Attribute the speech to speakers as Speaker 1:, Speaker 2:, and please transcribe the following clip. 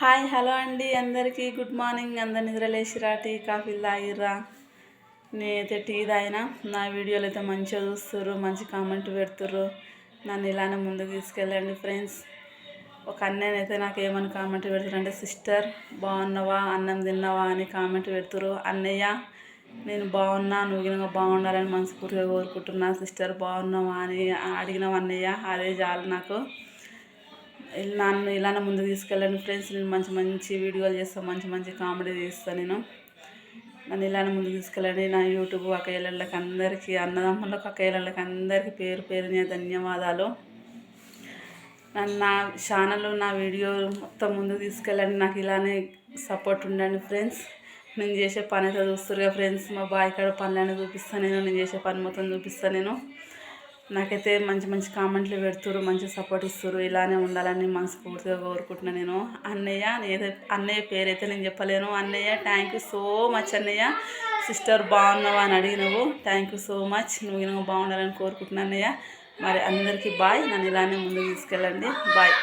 Speaker 1: Hi hello అండి. అందరికీ good morning. అందరు నిద్రలేసిరా టీ కాఫీలు తాగిర్రా? నేనైతే టీ తాగినా. నా వీడియోలు అయితే మంచిగా చూస్తుర్రు మంచి కామెంట్ పెడుతుర్రు. నన్ను ఇలానే ముందుకు తీసుకెళ్ళండి ఫ్రెండ్స్ ఒక అన్నయ్యనైతే నాకు ఏమని కామెంట్ పెడుతురంటే సిస్టర్ బాగున్నావా? అన్నం తిన్నావా? అని కామెంట్ పెడుతురు అన్నయ్య నేను బాగున్నా నువ్వు గినక బాగుండాలని మనస్ఫూర్తిగా కోరుకుంటున్నా. సిస్టర్ బాగున్నావా? అని అడిగినావు అన్నయ్య. అదే చాలు నాకు. నన్ను ఇలానే ముందు తీసుకెళ్ళండి ఫ్రెండ్స్. నేను మంచి మంచి వీడియోలు చేస్తాను మంచి మంచి కామెడీ చేస్తాను నేను. నన్ను ఇలానే ముందు తీసుకెళ్ళండి. నా యూట్యూబ్ అక్కయ్యలకి అందరికీ అన్నదమ్ములకు అక్కయ్యలకి అందరికీ పేరు పేరునే ధన్యవాదాలు. నన్ను నా ఛానల్ నా వీడియో మొత్తం ముందుకు తీసుకెళ్ళండి. నాకు ఇలానే సపోర్ట్ ఉండండి ఫ్రెండ్స్. నేను చేసే పని అయితే చూస్తారు ఫ్రెండ్స్. మా బాయ్ కాడ పనులన్నీ చూపిస్తాను నేను. నేను చేసే పని మొత్తం చూపిస్తాను నేను. నాకైతే మంచి మంచి కామెంట్లు పెడుతురు మంచి సపోర్ట్ ఇస్తారు ఇలానే ఉండాలని మనస్ఫూర్తిగా కోరుకుంటున్నాను నేను. అన్నయ్య నేనైతే అన్నయ్య పేరైతే నేను చెప్పలేను. అన్నయ్య థ్యాంక్ యూ సో మచ్ అన్నయ్య. సిస్టర్ బాగున్నావా అని అడిగినవు. థ్యాంక్ యూ సో మచ్ నువ్వు నువ్వు బాగుండాలని కోరుకుంటున్నాను అన్నయ్య. మరి అందరికీ బాయ్ నన్ను ఇలానే ముందుకు తీసుకెళ్ళండి. బాయ్